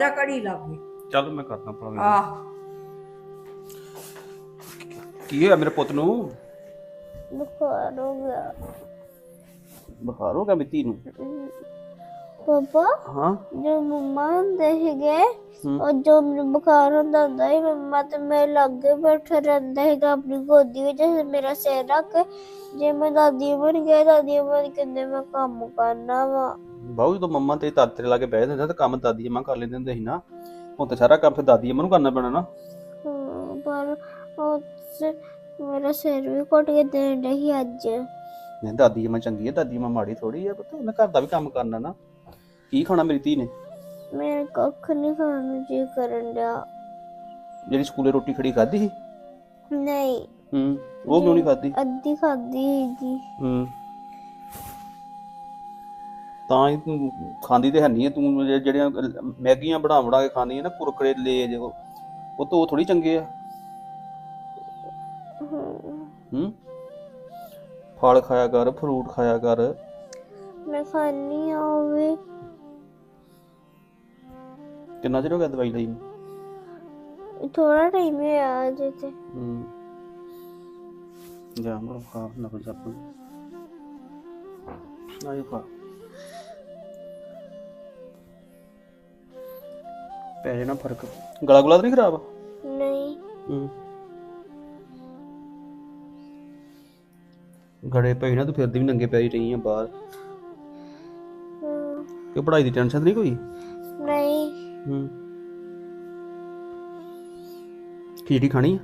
ਜਾ ਘੜੀ ਲੱਗੇ ਚੱਲ ਮੈਂ ਕਰਦਾ ਭਲਾ ਆਹ। ਕੀ ਹੋਇਆ ਮੇਰੇ ਪੁੱਤ ਨੂੰ? ਬੁਖਾਰ ਹੋ ਗਿਆ। ਬੁਖਾਰ ਹੋ ਗਿਆ ਮਿੱਤੀ ਨੂੰ? ਪਾਪਾ ਹਾਂ। ਜੋ ਮੰਮਾ ਹੁੰਦੇ ਸੀਗੇ। ਉਹ ਜੋ ਮੈਨੂੰ ਬੁਖਾਰ ਹੁੰਦਾ ਹੁੰਦਾ ਸੀ ਮੰਮਾ ਤੇ ਮੇਰੇ ਲਾਗੇ ਬੈਠਾ ਰਹਿੰਦਾ ਸੀਗਾ ਆਪਣੀ ਗੋਦੀ ਵਿੱਚ ਮੇਰਾ ਸਿਰ ਰੱਖ ਕੇ। ਜੇ ਮੈਂ ਦਾਦੀ ਬਣ ਗਿਆ ਦਾਦੀ ਬਣ ਕਹਿੰਦੇ ਮੈਂ ਕੰਮ ਕਰਨਾ ਵਾ। ਬਾਹੂ ਜਦੋਂ ਮੰਮਾ ਤੇ ਦਾਦੀ ਤੇਰੇ ਲਾਗੇ ਬਹਿ ਜਾਂਦੇ ਤਾਂ ਕੰਮ ਦਾਦੀ ਅੰਮਾ ਕਰ ਲੈਂਦੇ ਹੁੰਦੇ ਸੀ ਨਾ। ਹੁਣ ਤੇ ਸਾਰਾ ਕੰਮ ਫਿਰ ਦਾਦੀ ਅੰਮਾ ਨੂੰ ਕਰਨਾ ਪੈਣਾ ਨਾ। ਹਾਂ, ਪਰ ਉਹ ਸ- ਮੇਰਾ ਸਿਰ ਵੀ ਘੁੱਟ ਕੇ ਦੇਣ ਰਹੀ ਅੱਜ। ਨਹੀਂ ਦਾਦੀ ਅੰਮਾ ਚੰਗੀ ਹੈ ਦਾਦੀ ਅੰਮਾ ਮਾੜੀ ਥੋੜੀ ਹੈ ਪੁੱਤ। ਉਹਨੇ ਘਰ ਦਾ ਵੀ ਕੰਮ ਕਰਨਾ ਨਾ। ਕੀ ਖਾਣਾ ਮੇਰੀ ਧੀ ਨੇ? ਮੇਰੇ ਕੱਖ ਨਹੀਂ ਖਾਣ ਨੂੰ ਜੀ ਕਰਨ ਡਿਆ। ਜਿਹੜੀ ਸਕੂਲੇ ਰੋਟੀ ਖੜੀ ਖਾਧੀ ਸੀ? ਨਹੀਂ। ਹੂੰ ਉਹ ਕਿਉਂ ਨਹੀਂ ਖਾਧੀ? ਅੱਧੀ ਖਾਦੀ ਹੈਗੀ। ਹੂੰ। ਤਾਂ ਹੀ ਤੂੰ ਖਾਂਦੀ ਤੇ ਹੈ ਨਹੀਂ ਹੈ ਤੂੰ ਜਿਹੜੀਆਂ ਮੈਗੀਆਂ ਬਣਾ ਬਣਾ ਕੇ ਖਾਂਦੀ ਹੈ ਨਾ ਕੁਰਕਰੇ ਲੈ ਜੇ ਉਹ ਉਹ ਤਾਂ ਉਹ ਥੋੜੀ ਚੰਗੇ ਆ। ਹੂੰ? ਫਲ ਖਾਇਆ ਕਰ ਫਰੂਟ ਖਾਇਆ ਕਰ। ਮੈਂ ਖਾਣੀ ਆ ਉਹ ਵੀ। ਕਿੰਨਾ ਚਿਰ ਹੋ ਗਿਆ ਦਵਾਈ ਲਈ ਨੂੰ? ਥੋੜਾ ਟਾਈਮ ਹੋਇਆ ਅਜੇ ਤੇ। ਹੂੰ। ਜਾ ਮਰੋ ਖਾ ਨਾ ਕੁਝ ਆਪਣ ਆਇਓ ਖਾ। ਪੈ ਜਾਣਾ ਫ਼ਰਕ। ਗਲਾ ਗੁਲਾ ਤਾਂ ਨਹੀਂ ਖਰਾਬ? ਨਹੀਂ। ਹੂੰ। ਗੜੇ ਪਈ ਨਾ ਤੂੰ ਫਿਰਦੀ ਵੀ ਨੰਗੇ ਪੈਰੀ ਰਹੀ ਆ ਬਾਹਰ। ਹਮ, ਕਿ ਪੜ੍ਹਾਈ ਦੀ ਟੈਨਸ਼ਨ ਨਹੀਂ ਕੋਈ? ਨਹੀਂ। ਹੂੰ। ਖੀਰੀ ਖਾਣੀ ਆ?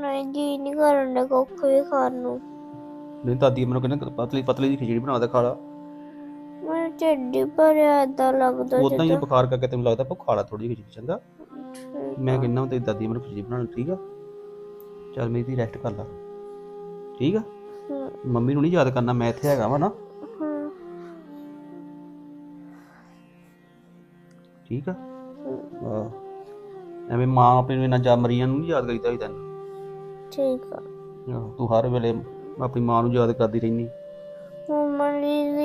ਨਹੀਂ ਜੀ ਨਹੀਂ ਕਰਨ ਦਾ ਕੁੱਖ ਵੀ ਖਾਣ ਨੂੰ। ਨਹੀਂ ਦਾਦੀ ਮੈਨੂੰ ਕਹਿੰਦਾ ਪਤਲੀ ਪਤਲੀ ਜੀ ਖਿਚੜੀ ਬਣਾ ਦੇ ਖਾ ਲਾ। ਮੈਂ ਢਿੱਡ ਭਰਿਆ ਏਦਾਂ ਲੱਗਦਾ ਉਦਾਂ ਹੀ ਜਿੱਦਾਂ। ਬੁਖਾਰ ਕਰਕੇ ਤੈਨੂੰ ਲੱਗਦਾ ਭੁੱਖ ਖਾ ਲਾ ਥੋੜੀ ਜਿਹੀ ਚੰਗਾ? ਠੀਕ ਮੈਂ ਆ। ਕਹਿੰਦਾ ਦਾਦੀ ਮੈਨੂੰ ਖਿਚੜੀ ਬਣਾ ਠੀਕ ਆ? ਚੱਲ ਮੇਰੀ ਦੀ ਰੈਸਟ ਕਰ ਲਾ। ਠੀਕ ਆ? ਮੰਮੀ ਨੂੰ ਨਹੀਂ ਯਾਦ ਕਰਨਾ ਮੈਂ ਇੱਥੇ ਹੈਗਾ ਵਾ ਨਾ। ਠੀਕ ਆ? ਆਹ ਐਵੇਂ ਮਾਂ ਆਪਣੀ ਨੂੰ ਇੰਨਾ ਜਾ ਮਰੀਆਂ ਨੂੰ ਨਹੀਂ ਯਾਦ ਕਰੀਦਾ ਹੀ ਤੈਨੂੰ। ਠੀਕ ਆ। ਆਹ, ਤੂੰ ਹਰ ਵੇਲੇ ਆਪਣੀ ਮਾਂ ਨੂੰ ਯਾਦ ਕਰਦੀ ਰਹਿਨੀ।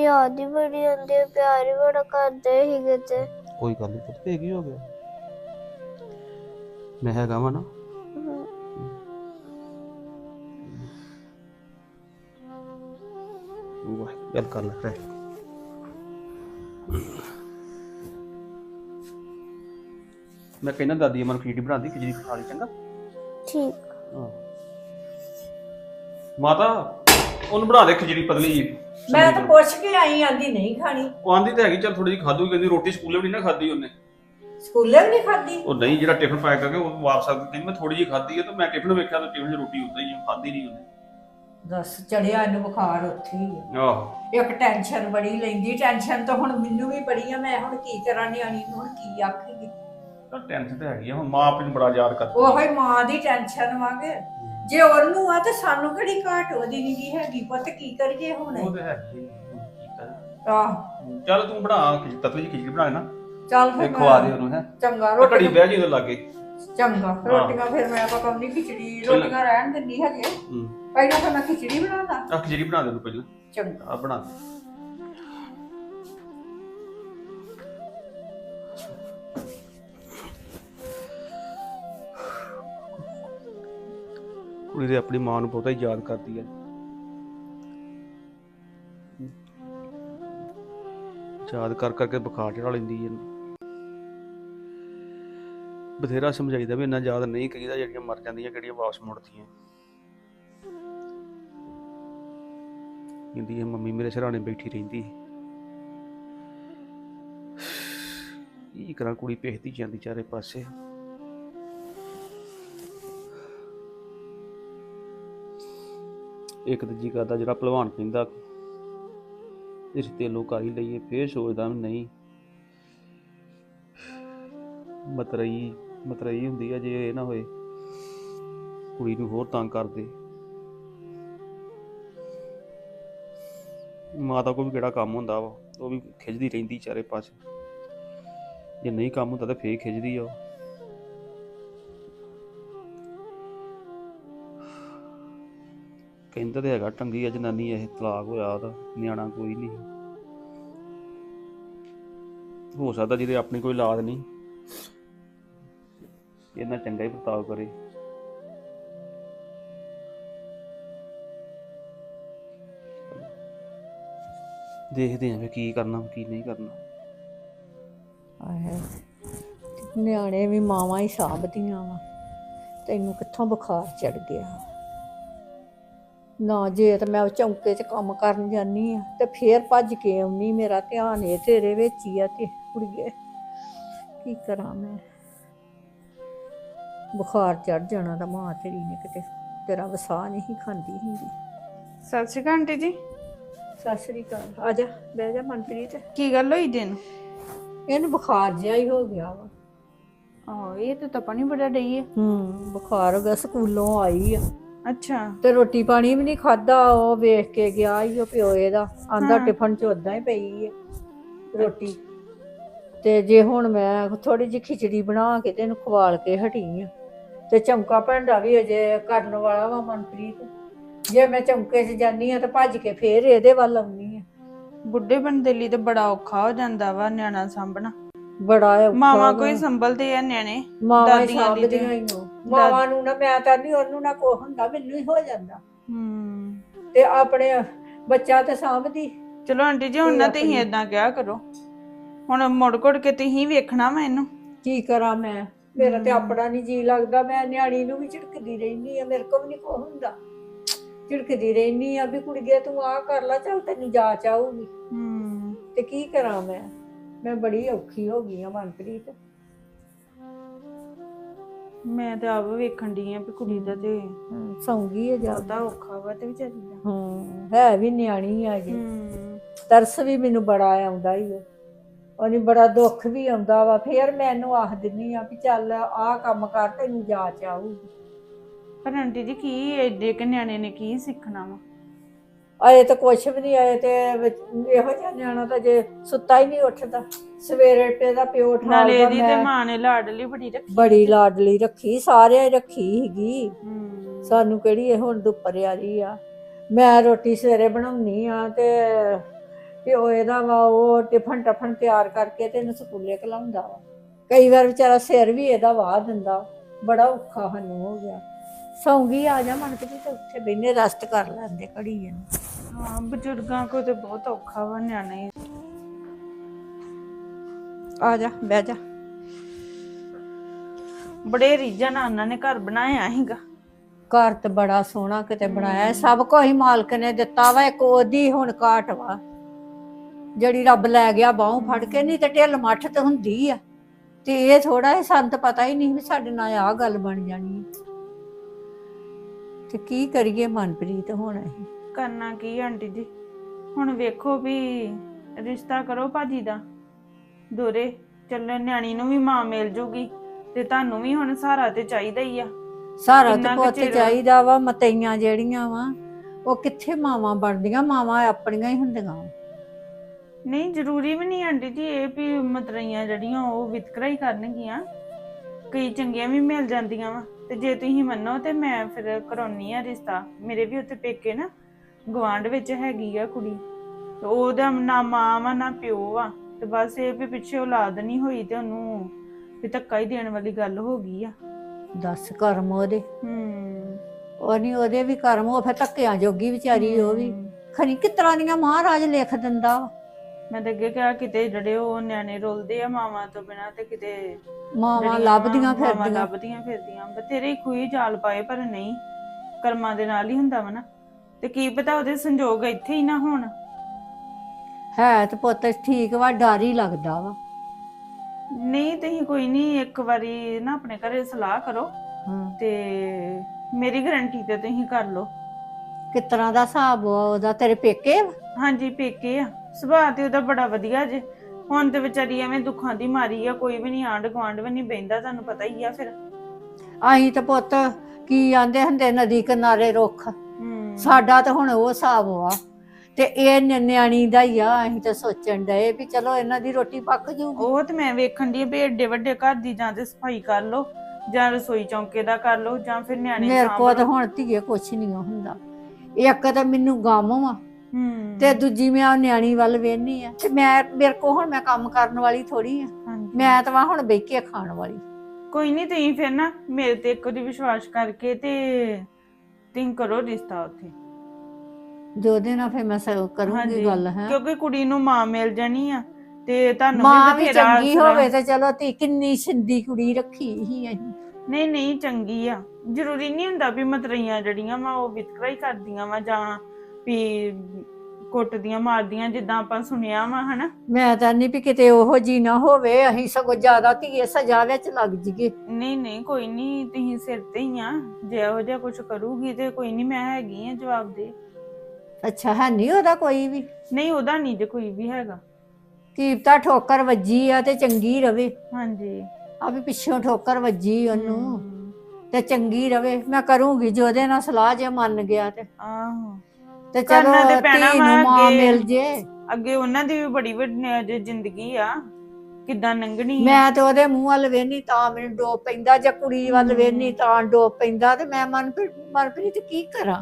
ਯਾਦ ਹੀ ਬੜੀ ਆਉਂਦੀ ਹੈ ਪਿਆਰ ਹੀ ਬੜਾ ਕਰਦੇ ਸੀਗੇ ਤੇ। ਕੋਈ ਗੱਲ ਨਹੀਂ ਪੁੱਤ ਕੀ ਹੋ ਗਿਆ। ਮੈਂ ਹੈਗਾ ਵਾ ਨਾ। ਹਮ, ਵਾਹ ਗੱਲ ਕਰ ਲੈ ਰਹਿ। ਮੈਂ ਕਹਿੰਦਾ ਦਾਦੀ ਅਮਰ ਖਿਚੜੀ ਬਣਾਦੀ ਖਿਚੜੀ ਖਾ ਲਈ ਚੰਗਾ? ਠੀਕ। ਹਾਂ। ਮਾਤਾ ਉਹਨੂੰ ਬਣਾ ਦੇ ਖਿਚੜੀ ਪਤਲੀ ਜੀ ਮੈਂ ਤਾਂ ਪੁੱਛ ਕੇ ਆਈ ਆਂਦੀ ਨਹੀਂ ਖਾਣੀ। ਉਹ ਆਂਦੀ ਤਾਂ ਹੈਗੀ ਚੱਲ ਥੋੜੀ ਜਿਹੀ ਖਾਧੂ ਕਹਿੰਦੀ ਰੋਟੀ ਸਕੂਲੇ ਵੀ ਨਹੀਂ ਨਾ ਖਾਧੀ ਉਹਨੇ। ਸਕੂਲੇ ਵੀ ਨਹੀਂ ਖਾਦੀ ਉਹ ਨਹੀਂ ਜਿਹੜਾ ਟਿਫਨ ਪੈਕ ਕਰਕੇ ਉਹ ਵਾਪਸ ਆ ਗਈ ਕਹਿੰਦੀ ਮੈਂ ਥੋੜੀ ਜਿਹੀ ਖਾਧੀ ਹੈ ਤਾਂ ਮੈਂ ਟਿਫਨ ਵੇਖਿਆ ਤਾਂ ਟਿਫਨ 'ਚ ਰੋਟੀ ਉਦਾਂ ਹੀ ਆ, ਖਾਧੀ ਨਹੀਂ ਉਹਨੇ। ਦੱਸ ਚੜਿਆ ਇਹਨੂੰ ਬੁਖਾਰ ਉੱਥੇ ਹੀ ਆ। ਆਹੋ। ਇੱਕ ਟੈਨਸ਼ਨ ਬੜੀ ਲੈਂਦੀ ਟੈਨਸ਼ਨ ਤਾਂ ਹੁਣ ਮੈਨੂੰ ਵੀ ਬੜੀ ਆ ਮੈਂ ਹੁਣ ਕੀ ਕਰਾਂ ਨਿਆਣੀ ਨੂੰ ਹੁਣ ਕੀ ਆਖੇਗੀ? ਤਾਂ ਟੈਨਸ਼ਨ ਤਾਂ ਹੈਗੀ ਆ ਹੁਣ ਮਾਂ ਆਪਣੀ ਨੂੰ ਬੜਾ ਯਾਦ ਕਰਦੀ ਉਹੋ ਹੀ ਮਾਂ ਦੀ ਟੈਨਸ਼ਨ ਵਾਂਗੇ। ਜੇ ਉਹਨੂੰ ਆ ਤੇ ਸਾਨੂੰ ਕਿਹੜੀ ਘਾਟ ਉਹਦੀ ਨਹੀਂ ਗੀ ਹੈਗੀ ਪੁੱਤ ਕੀ ਕਰੀਏ ਹੁਣ? ਉਹ ਤੇ ਕੀ ਕਰਾਂ। ਆਹ। ਚੱਲ ਤੂੰ ਬਣਾ ਖਿਚ- ਤਤਲੀ ਜਿਹੀ ਖਿਚੜੀ ਬਣਾ ਨਾ। ਚੱਲ ਤੇ ਫਿਰ ਖਵਾ ਮੈਂ- ਦੇ ਉਹਨੂੰ ਹੈ। ਚੰਗਾ ਘੜੀ ਰੋਟੀ ਬਹਿ ਜੀ ਉਹਦੇ ਲਾਗੇ। ਚੰਗਾ ਰੋਟੀਆਂ ਫਿਰ ਮੈਂ ਪਕਾਉਣੀ ਖਿਚੜੀ ਰੋਟੀਆਂ ਰਹਿਣ ਦਿੰਦੀ ਹੈਗੇ। ਹੂੰ। ਪਹਿਲਾਂ ਤਾਂ ਮੈਂ ਖਿਚੜੀ ਬਣਾਉਂਦਾ। ਆ ਖਿਚੜੀ ਬਣਾ ਦੇ ਤੂੰ ਪਹਿਲਾਂ। ਚੰਗਾ। ਆ ਬਣਾ ਦੇ। ਕੁੜੀ ਦੇ ਆਪਣੀ ਮਾਂ ਨੂੰ ਬਹੁਤਾ ਹੀ ਯਾਦ ਕਰਦੀ ਹੈ। ਯਾਦ ਕਰ ਕਰਕੇ ਬੁਖਾਰ ਚੜਾ ਲੈਂਦੀ ਹੈ। ਬਥੇਰਾ ਸਮਝਾਈਦਾ ਵੀ ਇੰਨਾ ਯਾਦ ਨਹੀਂ ਕਰੀਦਾ ਜਿਹੜੀਆਂ ਮਰ ਜਾਂਦੀਆਂ, ਕਿਹੜੀਆਂ ਵਾਪਸ ਮੁੜਦੀਆਂ। ਕਹਿੰਦੀ ਹੈ, ਮੰਮੀ ਮੇਰੇ ਸਿਰਹਾਣੇ ਬੈਠੀ ਰਹਿੰਦੀ ਸੀ। ਕੀ ਕਰਾਂ, ਕੁੜੀ ਪੇਖਦੀ ਜਾਂਦੀ ਚਾਰੇ ਪਾਸੇ। ਇੱਕ ਤੇ ਜੀ ਕਰਦਾ ਜਿਹੜਾ ਭਲਵਾਨ ਕਹਿੰਦਾ ਰਿਸ਼ਤੇ ਲੋਕ ਹੀ ਲਈਏ, ਫੇਰ ਸੋਚਦਾ ਵੀ ਨਹੀਂ। ਮਤਰਈ ਮਤਰਈ ਹੁੰਦੀ ਆ, ਜੇ ਇਹ ਨਾ ਹੋਏ, ਕੁੜੀ ਨੂੰ ਹੋਰ ਤੰਗ ਕਰਦੇ। ਮਾਤਾ ਕੋਲ ਵੀ ਕਿਹੜਾ ਕੰਮ ਹੁੰਦਾ ਵਾ, ਉਹ ਵੀ ਖਿੱਚਦੀ ਰਹਿੰਦੀ ਚਾਰੇ ਪਾਸੇ। ਜੇ ਨਹੀਂ ਕੰਮ ਹੁੰਦਾ ਤਾਂ ਫੇਰ ਖਿੱਚਦੀ ਆ ਉਹ। ਕਹਿੰਦਾ ਤੇ ਹੈਗਾ, ਟੰਗੀ ਆ ਜਨਾਨੀ, ਇਹ ਤਲਾਕ ਹੋਇਆ ਉਹਦਾ, ਨਿਆਣਾ ਕੋਈ ਨਹੀਂ। ਹੋ ਸਕਦਾ ਜਿਹਦੇ ਆਪਣੀ ਕੋਈ ਔਲਾਦ ਨਹੀਂ। ਇਹਨਾਂ ਚੰਗਾ ਹੀ ਵਰਤਾਓ ਕਰੇ। ਦੇਖਦੇ ਆਂ ਵੀ ਕੀ ਕਰਨਾ, ਕੀ ਨਹੀਂ ਕਰਨਾ। ਆਏ, ਨਿਆਣੇ ਵੀ ਮਾਵਾਂ ਹੀ ਸਾਂਭਦੀਆਂ ਵਾ। ਤੈਨੂੰ ਕਿੱਥੋਂ ਬੁਖਾਰ ਚੜ ਗਿਆ? ਨਾ ਜੇ ਤਾਂ ਮੈਂ ਚੌਂਕੇ 'ਚ ਕੰਮ ਕਰਨ ਜਾਨੀ ਆ ਤੇ ਫੇਰ ਭੱਜ ਕੇ ਆਉਣੀ ਮੇਰਾ ਧਿਆਨ ਇਹ ਤੇਰੇ ਵਿੱਚ ਹੀ ਆ ਤੇ ਕੁੜੀਏ ਕੀ ਕਰਾਂ ਮੈਂ? ਬੁਖਾਰ ਚੜ ਜਾਣਾ ਤਾਂ ਮਾਂ ਤੇਰੀ ਨੇ ਕਿਤੇ ਤੇਰਾ ਵਸਾ ਨਹੀਂ ਖਾਂਦੀ ਹੁੰਦੀ। ਸਤਿ ਸ਼੍ਰੀ ਅਕਾਲ ਆਂਟੀ ਜੀ। ਸਤਿ ਸ੍ਰੀ ਅਕਾਲ। ਆ ਜਾ ਬਹਿ ਜਾ ਮਨਪ੍ਰੀਤ। ਕੀ ਗੱਲ ਹੋਈ ਦਿਨ? ਇਹਨੂੰ ਬੁਖਾਰ ਜਿਹਾ ਹੀ ਹੋ ਗਿਆ ਵਾ। ਆਹ ਇਹ ਤਾਂ ਤਪਾ ਨਹੀਂ ਬੜਾ ਡਈ ਹੈ ਹੂੰ ਬੁਖਾਰ ਹੋ ਗਿਆ ਸਕੂਲੋਂ ਆਈ ਆ। ਅੱਛਾ। ਤੇ ਰੋਟੀ ਪਾਣੀ ਵੀ ਨਹੀਂ ਖਾਦਾ ਉਹ ਵੇਖ ਕੇ ਗਿਆ ਈ ਉਹ ਪਿਓ ਇਹਦਾ। ਆਂਦਾ ਹਾਂ। ਟਿਫਨ ਚ ਉਦਾਂ ਹੀ ਪਈ ਹੈ ਰੋਟੀ। ਤੇ ਜੇ ਹੁਣ ਮੈਂ ਥੋੜੀ ਜਿਹੀ ਖਿਚੜੀ ਬਣਾ ਕੇ ਤੇ ਇਹਨੂੰ ਖਵਾਲ ਕੇ ਹਟੀ ਆ। ਤੇ ਚਮਕਾ ਭਾਂਡਾ ਵੀ ਅਜੇ ਕਰਨ ਵਾਲਾ ਵਾ ਮਨਪ੍ਰੀਤ। ਜੇ ਮੈਂ ਚਮਕੇ 'ਚ ਜਾਨੀ ਆ ਤੇ ਭੱਜ ਕੇ ਫੇਰ ਇਹਦੇ ਵੱਲ ਆਉਣੀ ਆ। ਬੁੱਢੇ ਬੰਦੇ ਲਈ ਤਾਂ ਬੜਾ ਔਖਾ ਹੋ ਜਾਂਦਾ ਵਾ ਨਿਆਣਾ ਸਾਂਭਣਾ। ਬੜਾ ਔਖਾ ਮਾਵਾ ਵਾ। ਕੋਈ ਸੰਭਲਦੇ ਆ ਨਿਆਣੇ ਮਾਵਾਂ ਹੀ ਦਾਦੀਆਂ ਦੀ ਤੇ- ਸਾਂਭਦੀਆਂ ਹੀ ਮਾਵਾਂ ਨੂੰ ਨਾ ਮੈਂ ਤਾਂ ਨਹੀਂ ਉਹਨੂੰ ਨਾ ਕੋ ਹੁੰਦਾ ਮੈਨੂੰ ਹੀ ਹੋ ਜਾਂਦਾ। ਹੂੰ। ਤੇ ਆਪਣੇ ਬੱਚਾ ਤੇ ਸਾਂਭਦੀ। ਚਲੋ ਆਂਟੀ ਜੀ ਹੁਣ ਨਾ ਤੁਸੀਂ ਏਦਾਂ ਕਿਹਾ ਕਰੋ। ਹੁਣ ਮੁੜ ਕੁੜ ਕੇ ਤੁਸੀਂ ਵੇਖਣਾ ਵਾ ਇਹਨੂੰ। ਕੀ ਕਰਾਂ ਮੈਂ? ਮੇਰਾ ਤੇ ਆਪਣਾ ਨਹੀਂ ਜੀ ਲੱਗਦਾ। ਮੈਂ ਨਿਆਣੀ ਨੂੰ ਵੀ ਝਿੜਕਦੀ ਰਹਿੰਦੀ ਆ ਮੇਰੇ ਕੋਲ ਵੀ ਨਹੀਂ ਕੋ ਹੁੰਦਾ। ਝਿੜਕਦੀ ਰਹਿੰਦੀ ਆ ਵੀ ਕੁੜੀਏ ਤੂੰ ਆਹ ਕਰ ਲੈ ਚੱਲ ਤੈਨੂੰ ਜਾਚ ਆਊਗੀ। ਹੂੰ। ਤੇ ਕੀ ਕਰਾਂ ਮੈਂ? ਮੈਂ ਬੜੀ ਔਖੀ ਹੋ ਗਈ ਆ ਮਨਪ੍ਰੀਤ। ਮੈਂ ਤਾਂ ਆਪ ਵੇਖਣ ਦੀ ਆ ਵੀ ਕੁੜੀ ਦਾ ਤੇ ਸੌਂਗੀ ਹੈ ਜ਼ਿਆਦਾ ਔਖਾ ਵਾ ਤੇ ਵਿਚਾਰੀ ਦਾ। ਹਾਂ ਹੈ ਵੀ ਨਿਆਣੀ ਆ ਜੀ ਹੂੰ। ਤਰਸ ਵੀ ਮੈਨੂੰ ਬੜਾ ਆਉਂਦਾ ਹੀ ਉਹ ਉਹਨੂੰ ਬੜਾ ਦੁੱਖ ਵੀ ਆਉਂਦਾ ਵਾ। ਫੇਰ ਮੈਨੂੰ ਆਖ ਦਿੰਨੀ ਆ ਵੀ ਚੱਲ ਆਹ ਕੰਮ ਕਰ ਤੈਨੂੰ ਜਾਚ ਆਊਗੀ ਪਰ ਆਂਟੀ ਜੀ ਕੀ ਏਡੇ ਕਿ ਨਿਆਣੇ ਨੇ ਕੀ ਸਿੱਖਣਾ ਵਾ? ਆਏ ਤਾਂ ਕੁਛ ਵੀ ਨਹੀਂ ਆਏ ਤੇ ਇਹੋ ਜਿਹਾ ਨਿਆਣਾ ਤਾਂ ਜੇ ਸੁੱਤਾ ਹੀ ਨਹੀਂ ਉੱਠਦਾ। ਸਵੇਰੇ ਤੇ ਦਾ ਪਿਓ ਨਾਲੇ ਉਠਾਉਂਦਾ ਇਹਦੀ ਤੇ ਮੈਂ ਮਾਂ ਨੇ ਲਾਡਲੀ ਬੜੀ ਰੱਖੀ ਬੜੀ ਲਾਡਲੀ ਰੱਖੀ ਸਾਰਿਆਂ ਹੀ ਰੱਖੀ ਹੈਗੀ ਹੂੰ। ਸਾਨੂੰ ਕਿਹੜੀ ਇਹ ਹੁਣ ਦੁੱਪਰ ਆਈ ਆ। ਮੈਂ ਰੋਟੀ ਸਵੇਰੇ ਬਣਾਉਣੀ ਆ ਤੇ ਪਿਓ ਇਹਦਾ ਵਾ ਉਹ ਟਿਫਨ ਟਫਨ ਤਿਆਰ ਕਰਕੇ ਤੇ ਇਹਨੂੰ ਸਕੂਲੇ ਕਲਾਉਂਦਾ ਵਾ। ਕਈ ਵਾਰ ਵਿਚਾਰਾ ਸਿਰ ਵੀ ਇਹਦਾ ਵਾਹ ਦਿੰਦਾ। ਬੜਾ ਔਖਾ ਸਾਨੂੰ ਹੋ ਗਿਆ। ਸੌਂਗੀ ਆ ਜਾ ਮਨ ਤੇ ਉੱਥੇ ਬੈਨੇ ਰੈਸਟ ਕਰ ਲੈਂਦੇ ਘੜੀ ਇਹਨੂੰ। ਹਾਂ, ਬਜ਼ੁਰਗਾਂ ਕੋ ਤੇ ਬਹੁਤ ਔਖਾ ਵਾ, ਨਿਆਣੇ। ਆ ਜਾ, ਬਹਿ ਜਾ। ਬੜੇ ਰੀਝਾਂ ਨਾਲ ਉਹਨਾਂ ਨੇ ਘਰ ਬਣਾਇਆ ਸੀਗਾ। ਘਰ ਤੇ ਬੜਾ ਸੋਹਣਾ ਕਿਤੇ ਬਣਾਇਆ ਹੈ। ਸਭ ਕੁਝ ਹੀ ਮਾਲਕ ਨੇ ਦਿੱਤਾ ਵਾ, ਇੱਕ ਉਹਦੀ ਹੁਣ ਘਾਟ ਵਾ। ਜਿਹੜੀ ਰੱਬ ਲੈ ਗਿਆ, ਬਾਹੋਂ ਫੜ ਕੇ, ਨਹੀਂ ਤੇ ਢਿੱਲ ਮੱਠ ਤੇ ਹੁੰਦੀ ਆ। ਤੇ ਇਹ ਥੋੜਾ ਇਹ ਸੰਤ ਪਤਾ ਹੀ ਨਹੀਂ ਵੀ ਸਾਡੇ ਨਾਲ ਆਹ ਗੱਲ ਬਣ ਜਾਣੀ ਹੈ। ਤੇ ਕੀ ਕਰੀਏ ਮਨਪ੍ਰੀਤ ਹੁਣ ਅਸੀਂ? ਕਰਨਾ ਕੀ ਆਂਟੀ ਜੀ? ਹੁਣ ਵੇਖੋ ਵੀ ਰਿਸ਼ਤਾ ਕਰੋ ਭਾਜੀ ਦਾ। ਦੋਰੇ ਚੱਲ ਨਿਆਣੀ ਨੂੰ ਵੀ ਮਾਂ ਮਿਲ ਜੂਗੀ ਤੇ ਤੁਹਾਨੂੰ ਵੀ ਹੁਣ ਸਹਾਰਾ ਤੇ ਚਾਹੀਦਾ ਹੀ ਆ। ਸਾਰਾ ਕਿੰਨਾ ਤੇ ਕੁ ਪੁੱਤ ਚਿਰ? ਚਾਹੀਦਾ ਵਾ ਮਤਈਆਂ ਜਿਹੜੀਆਂ ਵਾ ਉਹ ਕਿੱਥੇ ਮਾਵਾਂ ਬਣਦੀਆਂ? ਮਾਵਾਂ ਆਪਣੀਆਂ ਹੀ ਹੁੰਦੀਆਂ ਵਾਂ। ਨਹੀਂ ਜ਼ਰੂਰੀ ਵੀ ਨਹੀਂ ਆਂਟੀ ਜੀ ਇਹ ਵੀ ਮਤਰਈਆਂ ਜਿਹੜੀਆਂ ਉਹ ਵਿਤਕਰਾ ਹੀ ਕਰਨਗੀਆਂ। ਕਈ ਚੰਗੀਆਂ ਵੀ ਮਿਲ ਜਾਂਦੀਆਂ ਵਾ। ਤੇ ਜੇ ਤੁਸੀਂ ਮੰਨੋ ਤੇ ਮੈਂ ਫਿਰ ਕਰਾਉਣੀ ਆ ਰਿਸ਼ਤਾ। ਮੇਰੇ ਵੀ ਉੱਥੇ ਪੇਕੇ ਨਾ। ਗਵਾਂਢ ਵਿੱਚ ਹੈਗੀ ਆ ਕੁੜੀ। ਤੇ ਉਹਦਾ ਨਾ ਮਾਂ ਵਾ ਨਾ ਪਿਓ ਆ ਤੇ ਬਸ ਇਹ ਵੀ ਪਿੱਛੇ ਔਲਾਦ ਨਹੀਂ ਹੋਈ ਤੇ ਉਹਨੂੰ ਵੀ ਧੱਕਾ ਹੀ ਦੇਣ ਵਾਲੀ ਗੱਲ ਹੋ ਗਈ ਆ। ਦੱਸ ਕਰਮ ਉਹਦੇ। ਹੂੰ। ਉਹ ਨਹੀਂ ਉਹਦੇ ਵੀ ਕਰਮ ਉਹ ਫਿਰ ਧੱਕਿਆਂ ਜੋਗੀ ਵਿਚਾਰੀ ਉਹ ਵੀ। ਖਰੀ ਕਿਸ ਤਰ੍ਹਾਂ ਦੀਆਂ ਮਹਾਰਾਜ ਲਿਖ ਦਿੰਦਾ ਮੈਂ ਤਾਂ ਅੱਗੇ ਕਿਹਾ ਕਿਤੇ ਜਿਹੜੇ ਉਹ ਨਿਆਣੇ ਰੁਲਦੇ ਆ ਮਾਵਾਂ ਤੋਂ ਬਿਨਾ ਤੇ ਕਿਤੇ ਮਾਵਾਂ ਜਿਹੜੀਆਂ ਲੱਭਦੀਆਂ ਮਾਵਾਂ ਫਿਰਦੀਆਂ। ਲੱਭਦੀਆਂ ਫਿਰਦੀਆਂ। ਬਥੇਰੇ ਖੂਹੀ ਜਾਲ ਪਾਏ ਪਰ ਨਹੀਂ। ਕਰਮਾਂ ਦੇ ਨਾਲ ਹੀ ਹੁੰਦਾ ਵਾ ਨਾ। ਤੇ ਕੀ ਪਤਾ ਉਹਦੇ ਸੰਜੋਗ ਇੱਥੇ ਹੀ ਨਾ ਹੋਣ। ਹੈ ਤੇ ਪੁੱਤ ਠੀਕ ਵਾ ਡਰ ਹੀ ਲੱਗਦਾ ਵਾ। ਨਹੀਂ ਤੁਸੀਂ ਕੋਈ ਨਹੀਂ ਇੱਕ ਵਾਰੀ ਨਾ ਆਪਣੇ ਘਰੇ ਸਲਾਹ ਕਰੋ ਹਾਂ। ਤੇ ਮੇਰੀ ਗਾਰੰਟੀ ਤੇ ਤੁਸੀਂ ਕਰ ਲਓ। ਕਿਸ ਤਰ੍ਹਾਂ ਦਾ ਹਿਸਾਬ ਵਾ ਉਹਦਾ? ਤੇਰੇ ਪੇਕੇ ਵਾ? ਹਾਂਜੀ ਪੇਕੇ ਆ। ਸੁਭਾਅ ਤੇ ਉਹਦਾ ਬੜਾ ਵਧੀਆ ਜੇ। ਹੁਣ ਤੇ ਵਿਚਾਰੀ ਐਵੇਂ ਦੁੱਖਾਂ ਦੀ ਮਾਰੀ ਆ ਕੋਈ ਵੀ ਨਹੀਂ ਆਂਢ ਗੁਆਂਢ ਵੀ ਨਹੀਂ ਬੈਂਦਾ ਤੁਹਾਨੂੰ ਪਤਾ ਹੀ ਆ ਫਿਰ। ਅਸੀਂ ਤੇ ਪੁੱਤ ਕੀ ਆਂਦੇ ਹੁੰਦੇ ਨਦੀ ਕਿਨਾਰੇ ਰੁੱਖ? ਸਾਡਾ ਤਾਂ ਹੁਣ ਉਹ ਹਿਸਾਬ ਵਾ। ਤੇ ਇਹ ਨਿ- ਨਿਆਣੀ ਦਾ ਹੀ ਆ ਅਸੀਂ ਤਾਂ ਸੋਚਣ ਡਏ ਵੀ ਚਲੋ ਇਹਨਾਂ ਦੀ ਰੋਟੀ ਪੱਕ ਜੂਗੀ। ਉਹ ਤੇ ਮੈਂ ਵੇਖਣ ਦੀ ਵੀ ਏਡੇ ਵੱਡੇ ਘਰ ਦੀ ਜਾਂ ਤੇ ਸਫ਼ਾਈ ਕਰ ਲਓ ਜਾਂ ਰਸੋਈ ਚੌਂਕੇ ਦਾ ਕਰ ਲਓ ਜਾਂ ਫਿਰ ਨਿਆਣੇ ਮੇਰੇ ਸਾਂਭ ਕੋਲ ਤਾਂ ਲਓ। ਹੁਣ ਧੀਏ ਕੁਛ ਨਹੀਂ ਹੁੰਦਾ। ਇੱਕ ਤਾਂ ਮੈਨੂੰ ਗਮ ਵਾ ਹੂੰ। ਤੇ ਦੂਜੀ ਮੈਂ ਉਹ ਨਿਆਣੀ ਵੱਲ ਵੇਹਨੀ ਆ। ਤੇ ਮੈਂ ਮੇਰੇ ਕੋ ਹੁਣ ਮੈਂ ਕੰਮ ਕਰਨ ਵਾਲੀ ਥੋੜੀ ਆ। ਹਾਂਜੀ। ਮੈਂ ਤਾਂ ਵਾਂ ਹੁਣ ਬਹਿ ਕੇ ਖਾਣ ਵਾਲੀ। ਕੋਈ ਨਹੀਂ ਤੁਸੀਂ ਫਿਰ ਨਾ ਮੇਰੇ ਤੇ ਇੱਕ ਵਾਰੀ ਵਿਸ਼ਵਾਸ ਕਰਕੇ ਤੇ ਤੁਸੀਂ ਕਰੋ ਰਿਸ਼ਤਾ ਉੱਥੇ। ਜੋ ਉਹਦੇ ਨਾਲ ਫਿਰ ਮੈਂ ਸ- ਕਰੂੰਗੀ ਗੱਲ ਹੈ। ਕਿਉਂਕਿ ਕੁੜੀ ਨੂੰ ਮਾਂ ਮਿਲ ਜਾਣੀ ਆ ਤੇ ਤੁਹਾਨੂੰ ਮਾਂ ਵੀ ਬਥੇਰਾ ਚੰਗੀ ਆਸਰਾ- ਹੋਵੇ ਤੇ ਚਲੋ ਧੀ ਕਿੰਨੀ ਸਿੰਦੀ ਕੁੜੀ ਰੱਖੀ ਹੀ ਅਸੀਂ। ਨਹੀਂ ਨਹੀਂ ਚੰਗੀ ਆ। ਜ਼ਰੂਰੀ ਨਹੀਂ ਹੁੰਦਾ ਵੀ ਮਤਰਈਆਂ ਜਿਹੜੀਆਂ ਵਾ ਉਹ ਵਿਤਕਰਾ ਹੀ ਕਰਦੀਆਂ ਵਾ ਜਾਂ ਵੀ ਕੁੱਟਦੀਆਂ ਮਾਰਦੀਆਂ ਜਿੱਦਾਂ ਆਪਾਂ ਸੁਣਿਆ ਵਾ ਹਨਾ? ਮੈਂ ਤਾਂ ਨਹੀਂ ਵੀ ਕਿਤੇ ਉਹੋ ਜੀ ਨਾ ਹੋਵੇ ਅਸੀਂ ਸਗੋਂ ਜ਼ਿਆਦਾ ਧੀਏ ਸਜ਼ਾ ਵਿੱਚ ਲੱਗ ਜੀਏ ਨਹੀਂ ਨਹੀਂ ਕੋਈ ਨਹੀਂ ਤੁਸੀਂ ਸਿਰ ਤੇ ਹੀ ਆ। ਜੇ ਇਹੋ ਜਿਹਾ ਕੁਝ ਕਰੂਗੀ ਤੇ ਕੋਈ ਨਹੀਂ ਮੈਂ ਹੈਗੀ ਆ ਜਵਾਬ ਦੇ। ਅੱਛਾ ਹੈ ਨਹੀਂ ਉਹਦਾ ਕੋਈ ਵੀ? ਨਹੀਂ ਉਹਦਾ ਨਹੀਂ ਜੇ ਕੋਈ ਵੀ ਹੈਗਾ। ਕੀਪਤਾ ਠੋਕਰ ਵੱਜੀ ਆ ਤੇ ਚੰਗੀ ਰਵੇ। ਹਾਂਜੀ। ਆ ਵੀ ਪਿੱਛੋਂ ਠੋਕਰ ਵੱਜੀ ਉਹਨੂੰ ਤੇ ਚੰਗੀ ਰਵੇ। ਮੈਂ ਕਰੂੰਗੀ ਜੋ ਉਹਦੇ ਨਾਲ ਸਲਾਹ ਜੇ ਮੰਨ ਗਿਆ ਤੇ। ਆਹੋ। ਤੇ ਚਲੋ ਕਰਨਾ ਤੇ ਪੈਣਾ ਧੀ ਵਾ ਨੂੰ ਮਾਂ ਅੱਗੇ। ਮਿਲ ਜੇ ਅੱਗੇ ਉਹਨਾਂ ਦੀ ਵੀ ਬੜੀ ਵੱਡੀ ਅਜੇ ਜ਼ਿੰਦਗੀ ਆ ਕਿੱਦਾਂ ਲੰਘਣੀ ਆ ਮੈਂ ਤੇ ਉਹਦੇ ਮੂੰਹ ਵੱਲ ਵੇਹਨੀ ਤਾਂ ਮੈਨੂੰ ਡੋਬ ਪੈਂਦਾ ਜਾਂ ਕੁੜੀ ਵੱਲ ਹਮ। ਵੇਹਨੀ ਤਾਂ ਡੋਬ ਪੈਂਦਾ ਤੇ ਮੈਂ ਮਨਪ੍ਰੀਤ ਮਨਪ੍ਰੀਤ ਕੀ ਕਰਾਂ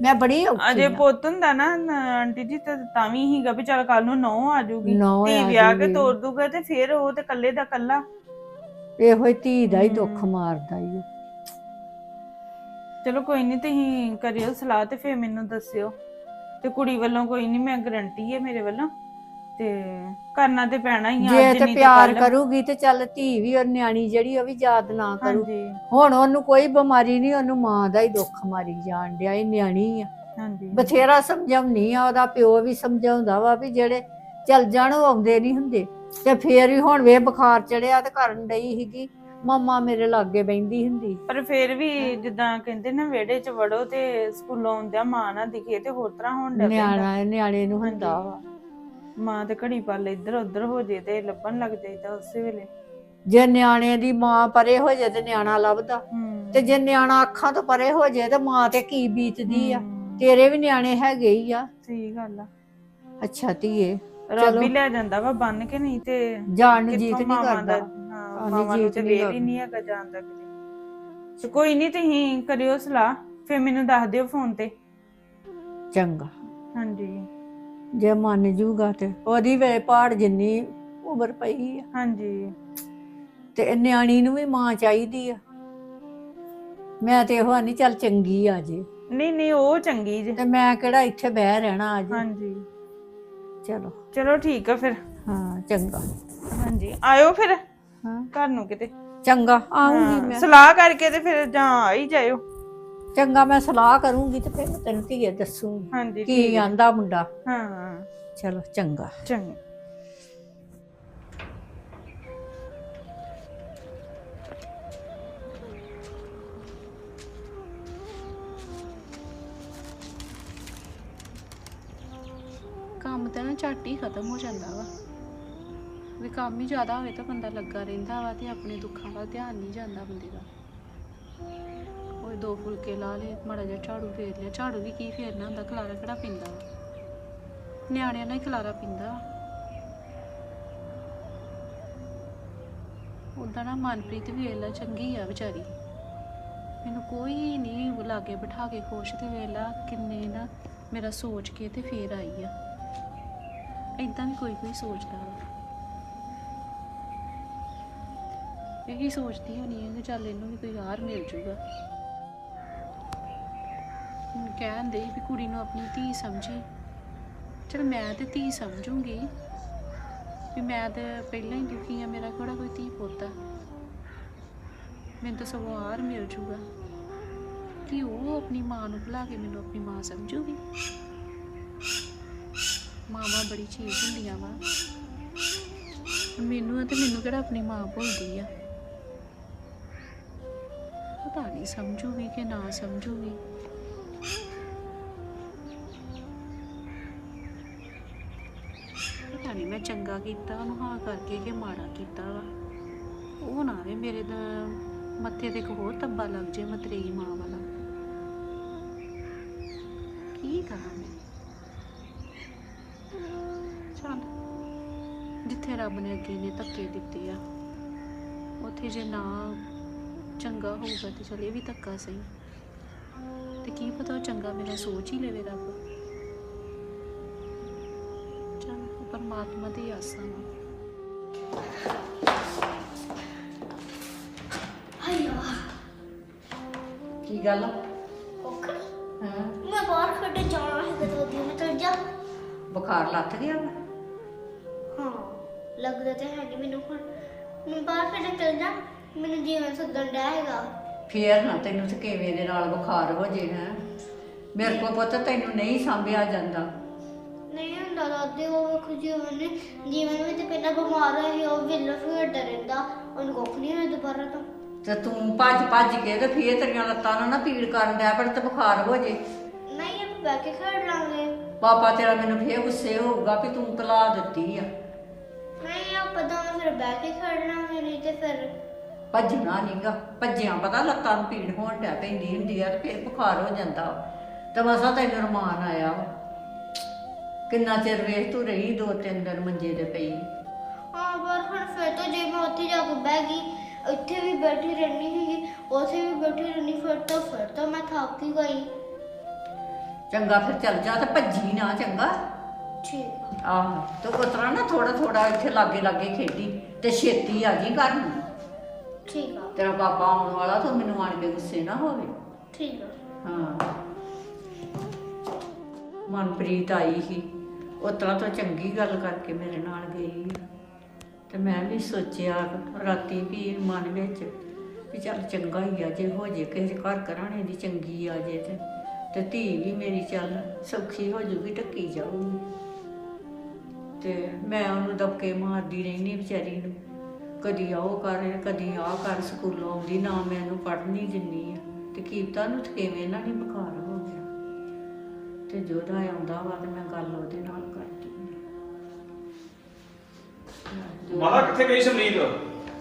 ਮੈਂ ਬੜੀ ਔਖੀ ਅਜੇ ਆ। ਪੁੱਤ ਹੁੰਦਾ ਨਾ ਨ- ਆਂਟੀ ਜੀ ਤੇ ਤਾਂ ਵੀ ਹੀਗਾ ਵੀ ਚੱਲ ਕੱਲ ਨੂੰ ਨੌ ਆ ਜਾਊਗੀ ਆ ਵਿਆਹ ਕੇ ਜਾਊਗੀ। ਤੋਰ ਦੂਗਾ ਤੇ ਫਿਰ ਉਹ ਤੇ ਕੱਲੇ ਦਾ ਕੱਲਾ ਇਹੋ ਹੀ ਧੀ ਦਾ ਹੀ ਦੁੱਖ ਹਮ। ਮਾਰਦਾ ਈ ਓ। ਚਲੋ ਕੋਈ ਨਹੀਂ ਤੁਸੀਂ ਕਰਿਓ ਸਲਾਹ ਤੇ ਫਿਰ ਮੈਨੂੰ ਦੱਸਿਓ ਤੇ ਕੁੜੀ ਵੱਲੋਂ ਕੋਈ ਨਹੀਂ ਮੈਂ ਗਰੰਟੀ ਹੈ ਮੇਰੇ ਵੱਲੋਂ ਤੇ ਕਰਨਾ ਤੇ ਪੈਣਾ ਹੀ ਆ ਜੇ ਤੇ ਪਿਆਰ। ਕਰੂਗੀ ਤੇ ਚੱਲ ਧੀ ਵੀ ਉਹ ਨਿਆਣੀ ਜਿਹੜੀ ਉਹ ਵੀ ਯਾਦ ਨਾ ਕਰੂ। ਹੁਣ ਉਹਨੂੰ ਕੋਈ ਬਿਮਾਰੀ ਨਹੀਂ ਉਹਨੂੰ ਮਾਂ ਦਾ ਹੀ ਦੁੱਖ ਮਾਰੀ ਜਾਣ ਡਿਆ ਇਹ ਨਿਆਣੀ ਆ। ਹਾਂਜੀ। ਬਥੇਰਾ ਸਮਝਾਉਣੀ ਆ ਉਹਦਾ ਪਿਓ ਵੀ ਸਮਝਾਉਂਦਾ ਵਾ ਵੀ ਜਿਹੜੇ ਚੱਲ ਜਾਣ ਉਹ ਆਉਂਦੇ ਨਹੀਂ ਹੁੰਦੇ। ਤੇ ਫੇਰ ਵੀ ਹੁਣ ਵੇ ਬੁਖਾਰ ਚੜਿਆ ਤੇ ਕਰਨ ਡਈ ਸੀਗੀ। ਮੰਮਾ ਮੇਰੇ ਲਾਗੇ ਬੈੰਦੀ ਹੁੰਦੀ। ਪਰ ਫਿਰ ਵੀ ਜਿੱਦਾਂ ਕਹਿੰਦੇ ਨਾ ਵਿਹੜੇ 'ਚ ਵੜੋ ਤੇ ਸਕੂਲੋਂ ਆਉਂਦਿਆਂ ਮਾਂ ਨਾ ਦਿਖੇ ਤੇ ਹੋਰ ਤਰ੍ਹਾਂ ਹੋਣ ਲੱਗ ਪੈਂਦਾ ਨਿਆਣਾ ਨਿਆਣੇ ਨੂੰ ਹੁੰਦਾ। ਵਾ। ਮਾਂ ਤੇ ਘੜੀ ਪਲ ਇੱਧਰ ਉੱਧਰ ਹੋ ਜੇ ਤੇ ਲੱਭਣ ਲੱਗ ਜਾਈਦਾ ਉਸੇ ਵੇਲੇ। ਜੇ ਨਿਆਣੇ ਦੀ ਮਾਂ ਪਰੇ ਹੋ ਜਾਏ ਤੇ ਨਿਆਣਾ ਲੱਭਦਾ। ਹੂੰ। ਤੇ ਜੇ ਨਿਆਣਾ ਅੱਖਾਂ ਤੋਂ ਪਰੇ ਹੋ ਜਾਏ ਤੇ ਮਾਂ ਤੇ ਕੀ ਬੀਤਦੀ ਆ? ਹੂੰ, ਤੇਰੇ ਵੀ ਨਿਆਣੇ ਹੈਗੇ ਹੀ ਆ। ਸਹੀ ਗੱਲ ਆ। ਅੱਛਾ ਧੀਏ ਰੱਬ ਚਲੋ। ਹੀ ਲੈ ਜਾਂਦਾ ਵਾ ਬੰਨ ਕੇ ਨਹੀਂ ਤੇ ਜਾਣ ਨੂੰ ਜੀਤ ਕਿੱਥੋਂ ਨਹੀਂ ਮਾਵਾਂ ਕਰਦਾ। ਦਾ- ਮਾਵਾਂ ਨੂੰ ਤੇ ਵੇਲ ਹੀ ਨਹੀਂ ਹੈਗਾ ਜਾਣ ਦਾ ਕਿਤੇ ਤੇ ਕੋਈ ਨਹੀਂ ਤੁਸੀਂ ਕਰਿਓ ਸਲਾਹ ਫਿਰ ਮੈਨੂੰ ਦੱਸ ਦਿਓ ਫੋਨ ਤੇ। ਚੰਗਾ। ਹਾਂਜੀ। ਜੇ ਮੰਨ ਜੂਗਾ ਤੇ ਉਹਦੀ ਵੇ ਪਹਾੜ ਜਿੰਨੀ ਉਮਰ ਪਈ ਆ। ਹਾਂਜੀ। ਤੇ ਨਿਆਣੀ ਨੂੰ ਵੀ ਮਾਂ ਚਾਹੀਦੀ ਆ। ਮੈਂ ਤੇ ਇਹੋ ਨਹੀਂ ਚੱਲ ਚੰਗੀ ਆ ਜੇ। ਨਹੀਂ ਨਹੀਂ ਉਹ ਚੰਗੀ ਜੇ। ਤੇ ਮੈਂ ਕਿਹੜਾ ਇੱਥੇ ਬਹਿ ਰਹਿਣਾ ਅੱਜ। ਹਾਂਜੀ। ਚਲੋ। ਚਲੋ ਠੀਕ ਆ ਫਿਰ। ਹਾਂ ਚੰਗਾ। ਹਾਂਜੀ ਆਇਓ ਫਿਰ। ਹਾਂ। ਘਰ ਨੂੰ ਕਿਤੇ। ਚੰਗਾ ਆਉਂਗੀ ਹਾਂ, ਮੈਂ। ਸਲਾਹ ਕਰਕੇ ਤੇ ਫਿਰ ਜਾਂ ਆ ਹੀ ਜਾਇਓ। ਚੰਗਾ ਮੈਂ ਸਲਾਹ ਕਰੂੰਗੀ ਤੇ ਫਿਰ ਮੈਂ ਤੈਨੂੰ ਧੀਏ ਦੱਸੂਗੀ। ਹਾਂਜੀ ਕੀ ਠੀਕ ਆ। ਆਂਦਾ ਮੁੰਡਾ? ਹਾਂ। ਚਲੋ ਚੰਗਾ। ਚੰਗਾ। ਕੰਮ ਤਾਂ ਨਾ ਝੱਟ ਹੀ ਖਤਮ ਹੋ ਜਾਂਦਾ ਵਾ। ਵੀ ਕੰਮ ਹੀ ਜ਼ਿਆਦਾ ਹੋਵੇ ਤਾਂ ਬੰਦਾ ਲੱਗਾ ਰਹਿੰਦਾ ਵਾ ਤੇ ਆਪਣੇ ਦੁੱਖਾਂ ਵੱਲ ਧਿਆਨ ਨਹੀਂ ਜਾਂਦਾ ਬੰਦੇ ਦਾ। ਕੋਈ ਦੋ ਫੁਲਕੇ ਲਾ ਲਏ, ਮਾੜਾ ਜਿਹਾ ਝਾੜੂ ਫੇਰ ਲਿਆ। ਝਾੜੂ ਵੀ ਕੀ ਫੇਰਨਾ ਹੁੰਦਾ? ਖਲਾਰਾ ਕਿਹੜਾ ਪਿੰਦਾ ਵਾ? ਨਿਆਣਿਆਂ ਨਾਲ ਹੀ ਖਲਾਰਾ ਪਿੰਦਾ ਉਦਾਂ ਨਾ ਮਨਪ੍ਰੀਤ ਵੀ ਵੇਲਾ ਚੰਗੀ ਆ ਵਿਚਾਰੀ। ਮੈਨੂੰ ਕੋਈ ਨਹੀਂ ਲਾਗੇ ਬਿਠਾ ਕੇ ਖੁਸ਼ ਤੇ ਵੇਲਾ ਕਿੰਨੇ ਨਾ ਮੇਰਾ ਸੋਚ ਕੇ ਤੇ ਫੇਰ ਆਈ ਆ। ਇਦਾਂ ਵੀ ਕੋਈ ਕੋਈ ਸੋਚਦਾ ਵਾ। ਇਹੀ ਸੋਚਦੀ ਹੋਣੀ ਹੈ ਕਿ ਚੱਲ ਇਹਨੂੰ ਵੀ ਕੋਈ ਹਾਰ ਮਿਲ ਜੂਗਾ। ਹੁਣ ਕਹਿੰਦੇ ਵੀ ਕੁੜੀ ਨੂੰ ਆਪਣੀ ਧੀ ਸਮਝੀ। ਚਲ ਮੈਂ ਤੇ ਧੀ ਸਮਝੂੰਗੀ। ਵੀ ਮੈਂ ਤੇ ਪਹਿਲਾਂ ਹੀ ਦੁਖੀ ਆ, ਮੇਰਾ ਕਿਹੜਾ ਕੋਈ ਧੀ ਪੁੱਤ ਮੈਨੂੰ ਤਾਂ ਸਗੋਂ ਹਾਰ ਮਿਲ ਜੂਗਾ। ਕਿ ਉਹ ਆਪਣੀ ਮਾਂ ਨੂੰ ਭੁਲਾ ਕੇ ਮੈਨੂੰ ਆਪਣੀ ਮਾਂ ਸਮਝੂਗੀ? ਮਾਵਾਂ ਬੜੀ ਚੀਜ਼ ਹੁੰਦੀਆਂ ਵਾ। ਮੈਨੂੰ ਆ ਤੇ ਮੈਨੂੰ ਕਿਹੜਾ ਆਪਣੀ ਮਾਂ ਭੁੱਲਦੀ ਆ? ਪਤਾ ਨਹੀਂ ਸਮਝੂਗੀ ਕਿ ਨਾ ਸਮਝੂਗੀ? ਪਤਾ ਨਹੀਂ ਮੈਂ ਚੰਗਾ ਕੀਤਾ ਉਹਨੂੰ ਹਾਂ ਕਰਕੇ ਕਿ ਮਾੜਾ ਕੀਤਾ ਵਾ। ਉਹ ਨਾ ਵੇ ਮੇਰੇ ਦਾ ਮੱਥੇ ਤੇ ਇੱਕ ਹੋਰ ਤੱਬਾ ਲੱਗ ਜੇ ਮਤਰੇਈ ਮਾਂ ਵਾਲਾ। ਕੀ ਕਰਾਂ ਮੈਂ? ਚੱਲ, ਜਿੱਥੇ ਰੱਬ ਨੇ ਅੱਗੇ ਨੇ ਧੱਕੇ ਦਿੱਤੇ ਆ, ਉੱਥੇ ਜੇ ਨਾ ਚੰਗਾ ਹੋਊਗਾ ਤੇ ਚਲੇ ਵੀ ਧੱਕਾ ਸਹੀ। ਤੇ ਕੀ ਪਤਾ ਉਹ ਚੰਗਾ ਮੇਰਾ ਸੋਚ ਹੀ ਲਵੇ ਰੱਬ। ਚੱਲ ਪਰਮਾਤਮਾ ਦੀ ਆਸਾਂ ਹਾਇਆ ਕੀ ਗੱਲ ਓਕੇ ਹਾਂ? ਮੈਂ ਬਾਹਰ ਖੜੇ ਜਾਣਾ ਹੈ ਦੋ ਦਿਨ ਮੈਂ ਚਲ ਜਾ। ਬੁਖਾਰ ਲੱਥ ਗਿਆ ਵਾ? ਹਾਂ ਲੱਗਦਾ ਤੇ ਹੈ ਨਹੀਂ ਮੈਨੂੰ ਹੁਣ। ਮੈਂ ਬਾਹਰ ਖੜੇ ਚਲ ਜਾ। ਮੈਨੂੰ ਜੀਵਨ ਸੱਦਣ ਡਿਆ ਹੈਗਾ। ਫੇਰ ਨਾ ਤੈਨੂੰ ਥਕੇਵੇਂ ਦੇ ਨਾਲ ਬੁਖਾਰ ਹੋ ਜੇ ਹੈ। ਮੇਰੇ ਕੋਲ ਪੁੱਤ ਤੈਨੂੰ ਨਹੀਂ ਸਾਂਭਿਆ ਜਾਂਦਾ। ਨਹੀਂ ਹੁੰਦਾ ਦਾਦੀ ਉਹ ਵੇਖੋ ਜੀਵਨ ਨੇ ਜੀਵਨ ਵਿੱਚ ਪਹਿਲਾਂ ਬਿਮਾਰ ਹੋਇਆ ਉਹ ਵਿਲ ਫੇਰਦਾ ਰਹਿੰਦਾ। ਉਹਨੂੰ ਕੁੱਖ ਨਹੀਂ ਹੋਇਆ ਦੁਬਾਰਾ ਤੋਂ। ਤੇ ਤੂੰ ਭੱਜ ਭੱਜ ਕੇ ਤੇ ਫੇਰ ਤੇਰੀਆਂ ਲੱਤਾਂ ਨਾਲ ਨਾ ਪੀੜ ਕਰਨ ਡਿਆ ਪਰ ਤੇ ਬੁਖਾਰ ਹੋ ਜੇ। ਨਹੀਂ ਆਪਾਂ ਬਹਿ ਕੇ ਖੇਡ ਲਾਂਗੇ। ਪਾਪਾ ਤੇਰਾ ਮੈਨੂੰ ਫੇਰ ਗੁੱਸੇ ਹੋਊਗਾ ਵੀ ਤੂੰ ਤਲਾ ਦਿੱਤੀ ਆ। ਨਹੀਂ ਆਪਾਂ ਦੋਵੇਂ ਫਿਰ ਬਹਿ ਕੇ ਖੇਡ ਲਾਂਗੇ ਨਹੀਂ ਤੇ ਫਿਰ ਭੱਜਣਾ ਨਹੀਂਗਾ ਭੱਜਿਆਂ ਪਤਾ ਲੱਤਾਂ ਨੂੰ ਪੀੜ ਹੋਣ ਡਿਆ ਪੈਂਦੀ ਹੁੰਦੀ ਆ ਤੇ ਫੇਰ ਬੁਖਾਰ ਹੋ ਜਾਂਦਾ ਵਾ। ਤੇ ਮਸਾ ਤੈਨੂੰ ਰਮਾਨ ਆਇਆ ਵਾ। ਕਿੰਨਾ ਚਿਰ ਵੇਖ ਤੂੰ ਰਹੀ ਦੋ ਤਿੰਨ ਦਿਨ ਮੰਜੇ ਤੇ ਪਈ। ਹਾਂ ਪਰ ਹੁਣ ਫਿਰ ਤੋਂ ਜੇ ਮੈਂ ਉੱਥੇ ਜਾ ਕੇ ਬਹਿ ਗਈ ਇੱਥੇ ਵੀ ਬੈਠੀ ਰਹਿਣੀ ਸੀਗੀ ਉੱਥੇ ਵੀ ਬੈਠੀ ਰਹਿਣੀ ਫਿਰ ਤਾਂ ਫਿਰ ਤਾਂ ਮੈਂ ਥੱਕ ਹੀ ਗਈ। ਚੰਗਾ ਫਿਰ ਚੱਲ ਜਾ ਤੇ ਭੱਜੀ ਨਾ ਚੰਗਾ। ਠੀਕ ਆਹੋ ਤੇ ਉਤਰਾ ਨਾ ਥੋੜਾ ਥੋੜਾ ਇੱਥੇ ਲਾਗੇ ਲਾਗੇ ਖੇਡੀ ਤੇ ਛੇਤੀ ਆ ਜੀ ਘਰ ਨੂੰ। ਠੀਕ ਆ। ਤੇਰਾ ਪਾਪਾ ਆਉਣ ਵਾਲਾ ਤੂੰ ਮੈਨੂੰ ਆਣ ਕੇ ਗੁੱਸੇ ਨਾ ਹੋਵੇ। ਠੀਕ ਆ। ਹਾਂ। ਮਨਪ੍ਰੀਤ ਆਈ ਸੀ। ਉਹ ਤਰ੍ਹਾਂ ਤੋਂ ਚੰਗੀ ਗੱਲ ਕਰਕੇ ਮੇਰੇ ਨਾਲ ਗਈ ਤੇ ਮੈਂ ਵੀ ਸੋਚਿਆ ਰਾਤੀ ਵੀ ਮਨ ਵਿੱਚ ਵੀ ਚੱਲ ਚੰਗਾ ਹੀ ਆ ਜੇ ਹੋ ਜੇ ਕਿਸੇ ਦੇ ਘਰ ਘਰਾਣੇ ਦੀ ਚੰਗੀ ਆ ਜੇ ਤੇ। ਤੇ ਧੀ ਵੀ ਮੇਰੀ ਚੱਲ ਸੌਖੀ ਹੋ ਜੂਗੀ ਟੱਕੀ ਜਾਊਗੀ। ਤੇ ਮੈਂ ਉਹਨੂੰ ਦਬਕੇ ਮਾਰਦੀ ਰਹਿੰਦੀ ਵਿਚਾਰੀ ਨੂੰ। ਕਦੀ ਆਓ ਕਰ ਕਦੀ ਆ ਕਰ ਸਕੂਲੋਂ ਆਉਂਦੀ ਨਾ ਮੈਂ ਇਹਨੂੰ ਪੜ੍ਹਨੀ ਦਿੰਨੀ ਆ। ਤੇ ਕੀਪਤਾ ਨੂੰ ਥਕੇਵੇਂ ਇਹਨਾਂ ਨੇ ਬੁਖਾਰ ਹੋ ਗਿਆ। ਤੇ ਜੋਦਾ ਆਉਂਦਾ ਵਾ ਤੇ ਮੈਂ ਗੱਲ ਉਹਦੇ ਨਾਲ ਕਰਦੀ ਆ। ਮਾਤਾ ਕਿੱਥੇ ਗਈ ਸਮਰੀਤ?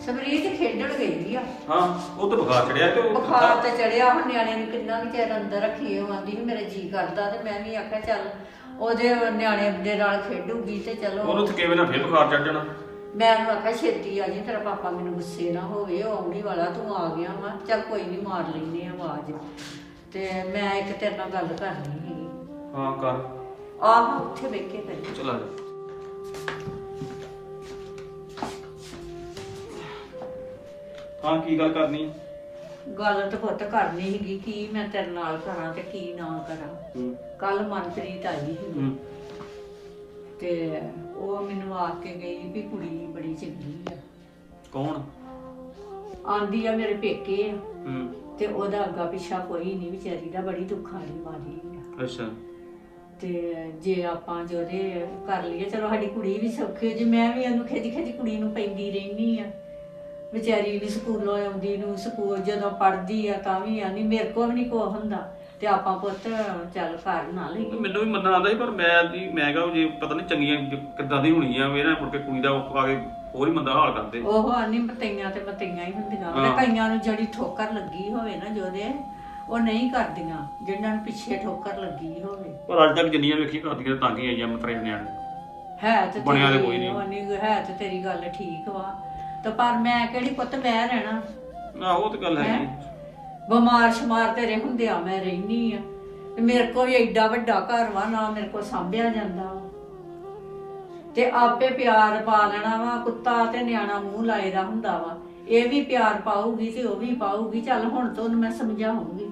ਸਮਰੀਤ ਖੇਡਣ ਗਈ ਆ। ਹਾਂ ਉਹ ਤਾਂ ਬੁਖਾਰ ਚੜਿਆ ਤੇ ਉਹ ਬੁਖਾਰ ਤੇ ਚੜਿਆ ਹੁਣ ਨਿਆਣਿਆਂ ਨੂੰ ਕਿੰਨਾ ਕੁ ਚਿਰ ਅੰਦਰ ਰੱਖੀਏ ਉਹ ਆਂਦੀ ਸੀ ਮੇਰਾ ਜੀ ਕਰਦਾ ਤੇ ਮੈਂ ਵੀ ਆਖਿਆ ਚੱਲ ਉਹਦੇ ਨਿਆਣੇ ਦੇ ਨਾਲ ਖੇਡੂਗੀ ਤੇ ਚਲੋ। ਉਹਨੂੰ ਥਕੇਵੇਂ ਨਾਲ ਫੇਰ ਬੁਖਾਰ ਚੜ ਜਾਣਾ। ਮੈਂ ਉਹਨੂੰ ਆਖਿਆ ਛੇਤੀ ਆ ਜੀ ਤੇਰਾ ਪਾਪਾ ਮੈਨੂੰ ਗੁੱਸੇ ਨਾ ਹੋਵੇ ਉਹ ਆਉਣੀ ਵਾਲਾ ਤੂੰ ਆ ਗਿਆ ਵਾ ਚੱਲ ਕੋਈ ਨਹੀਂ ਮਾਰ ਲੈਨੇ ਆ ਆਵਾਜ਼। ਤੇ ਮੈਂ ਇੱਕ ਤੇਰੇ ਨਾਲ ਗੱਲ ਕਰਨੀ ਸੀਗੀ ਹਾਂ ਕਰ। ਆਹ ਉੱਥੇ ਬੈਠ ਕੇ ਕਰੀ ਚਲ ਆ ਜਾ। ਹਾਂ ਕੀ ਗੱਲ ਕਰਨੀ? ਗੱਲ ਤਾਂ ਪੁੱਤ ਕਰਨੀ ਸੀਗੀ ਕੀ ਮੈਂ ਤੇਰੇ ਨਾਲ ਕਰਾਂ ਤੇ ਕੀ ਨਾ ਕਰਾਂ। ਹੂੰ। ਕੱਲ ਮਨਪ੍ਰੀਤ ਆਈ ਸੀ। ਹੂੰ। ਤੇ ਉਹ ਮੈਨੂੰ ਆ ਕੇ ਗਈ ਵੀ ਕੁੜੀ ਬੜੀ ਚੰਗੀ ਆ। ਕੌਣ? ਆਂਦੀ ਆ ਮੇਰੇ ਪੇਕੇ ਆ। ਹੂੰ। ਤੇ ਉਹਦਾ ਅੱਗਾ ਪਿੱਛਾ ਕੋਈ ਨਹੀਂ ਵਿਚਾਰੀ ਦਾ ਬੜੀ ਦੁੱਖਾਂ ਦੀ ਮਾਰੀ ਆ। ਅੱਛਾ। ਤੇ ਜੇ ਆਪਾਂ ਜੋਦੇ ਕਰ ਲਈਏ ਚਲੋ ਸਾਡੀ ਕੁੜੀ ਵੀ ਸੌਖੀ ਹੋ ਜੇ ਮੈਂ ਵੀ ਉਹਨੂੰ ਖਿੱਚ ਖਿੱਚ ਕੁੜੀ ਨੂੰ ਪੈਂਦੀ ਰਹਿਨੀ ਆ। ਵਿਚਾਰੀ ਵੀ ਸਕੂਲੋਂ ਆਉਂਦੀ ਨੂੰ ਸਕੂਲ ਜਦੋਂ ਪੜ੍ਹਦੀ ਆ ਤਾਂ ਵੀ ਆਨੀ ਮੇਰੇ ਕੋਲ ਵੀ ਨਹੀਂ ਕੋ ਹੁੰਦਾ। ਤੇ ਆਪਾਂ ਪੁੱਤ ਚੱਲ ਘਰ ਨਾ ਲਈਏ ਮੈਨੂੰ ਵੀ ਮੰਨਣਾ ਆਉਂਦਾ ਸੀ ਪਰ ਮੈਂ ਦੀ ਮੈਂ ਕਹਾਂ ਜੇ ਪਤਾ ਨਹੀਂ ਚੰਗੀਆਂ ਜ- ਕਿੱਦਾਂ ਦੀ ਹੋਣੀ ਆ ਇਹਨਾਂ ਮੁੜ ਕੇ ਕੁੜੀ ਦਾ ਉਹ ਆ ਕੇ ਹੋਰ ਹੀ ਮੰਦਾ ਹਾਲ ਕਰਦੇ। ਉਹ ਆਨੀ ਮਤਈਆਂ ਤੇ ਮਤਈਆਂ ਹੀ ਹੁੰਦੀਆਂ। ਹਾਂ। ਤੇ ਕਈਆਂ ਨੂੰ ਜਿਹੜੀ ਠੋਕਰ ਲੱਗੀ ਹੋਵੇ ਨਾ ਜੋਦੇ ਉਹ ਨਹੀਂ ਕਰਦੀਆਂ ਜਿਨ੍ਹਾਂ ਨੂੰ ਪਿੱਛੇ ਠੋਕਰ ਲੱਗੀ ਹੋਵੇ। ਪਰ ਅੱਜ ਤੱਕ ਜਿੰਨੀਆਂ ਵੇਖੀ ਕਰਦੀਆਂ ਤਾਂ ਹੀ ਆਈਆਂ ਮਤਰੇ ਨਿਆਣੇ ਹੈ ਤੇ ਬਣਿਆ ਤੇ ਕੋਈ ਨਹੀਂ। ਨਹੀਂ ਹੈ ਤੇ ਤੇਰੀ ਗੱਲ ਠੀਕ ਵਾ। ਤੇ ਪਰ ਮੈਂ ਕਿਹੜੀ ਪੁੱਤ ਮੈਂ ਰਹਿਣਾ। ਆਹੋ ਉਹ ਤਾਂ ਗੱਲ ਹੈ? ਹੈਂ? ਬਿਮਾਰ ਸ਼ਮਾਰ ਤੇਰੇ ਹੁੰਦਿਆਂ ਮੈਂ ਰਹਿਨੀ ਆ। ਤੇ ਮੇਰੇ ਕੋਲ ਵੀ ਐਡਾ ਵੱਡਾ ਘਰ ਵਾ ਨਾ ਮੇਰੇ ਕੋਲ ਸਾਂਭਿਆ ਜਾਂਦਾ ਵਾ। ਤੇ ਆਪੇ ਪਿਆਰ ਪਾ ਲੈਣਾ ਵਾ ਕੁੱਤਾ ਤੇ ਨਿਆਣਾ ਮੂੰਹ ਲਾਏਦਾ ਹੁੰਦਾ ਵਾ। ਇਹ ਵੀ ਪਿਆਰ ਪਾਊਗੀ ਤੇ ਉਹ ਵੀ ਪਾਊਗੀ ਚੱਲ ਹੁਣ ਤੋਂ ਉਹਨੂੰ ਮੈਂ ਸਮਝਾਉਂਗੀ।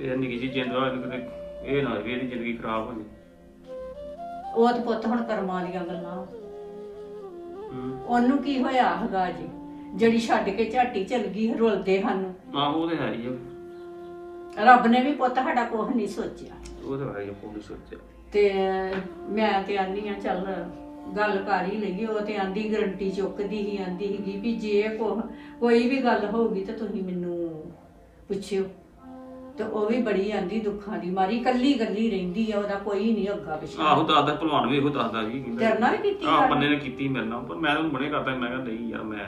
ਇਹ ਨਿੱਕੀ ਜੀ ਜਿੰਦ ਵਾ ਕਿਤੇ ਇਹ ਨਾ ਹੋਵੇ ਇਹਦੀ ਜ਼ਿੰਦਗੀ ਖਰਾਬ ਹੋ ਜੇ ਉਹ ਤੇ ਪੁੱਤ ਹੁਣ ਕਰਮਾਂ ਦੀਆਂ ਗੱਲਾਂ। ਹੂੰ। ਉਹਨੂੰ ਕੀ ਹੋਇਆ ਹੈਗਾ ਜੀ? ਜਿਹੜੀ ਛੱਡ ਕੇ ਝਾਟੀ ਚਲ ਗਈ ਰੁਲਦੇ ਹਨ। ਆਹੋ ਉਹ ਤਾਂ ਹੈ ਹੀ ਆ। ਰੱਬ ਨੇ ਵੀ ਪੁੱਤ ਸਾਡਾ ਕੁਝ ਨਹੀਂ ਸੋਚਿਆ। ਉਹ ਤਾਂ ਹੈ ਹੀ ਪੁਲਿਸ ਸੋਚਿਆ। ਤੇ ਮੈਂ ਤੇ ਆਨੀ ਆ ਚੱਲ ਗੱਲ ਕਰ ਹੀ ਲਈਏ। ਉਹ ਤੇ ਆਂਦੀ ਗਰੰਟੀ ਚੁੱਕਦੀ ਹੀ ਆਂਦੀ ਸੀਗੀ ਵੀ ਜੇ ਕੋ ਕੋਈ ਵੀ ਗੱਲ ਹੋਊਗੀ ਤਾਂ ਤੁਸੀਂ ਮੈਨੂੰ ਪੁੱਛਿਓ। ਤੇ ਉਹ ਵੀ ਬੜੀ ਆਂਦੀ ਦੁੱਖਾਂ ਦੀ ਮਾਰੀ ਕੱਲੀ ਕੱਲੀ ਰਹਿੰਦੀ ਆ ਉਹਦਾ ਕੋਈ ਨਹੀਂ ਅੱਗਾ ਪਿਛਾ। ਆਹੋ ਦੱਸਦਾ ਭਲਵਾਨ ਵੀ ਇਹੋ ਦੱਸਦਾ ਜੀ ਕਹਿੰਦਾ ਤੇਰੇ ਨਾਲ ਵੀ ਕੀਤੀ ਆਹ? ਬੰਦੇ ਨੇ ਕੀਤੀ ਮੇਰੇ ਨਾਲ ਪਰ ਮੈਂ ਉਹਨੂੰ ਬਣੇ ਕਰਦਾ ਮੈਂ ਕਿਹਾ ਨਹੀਂ ਯਾਰ ਮੈਂ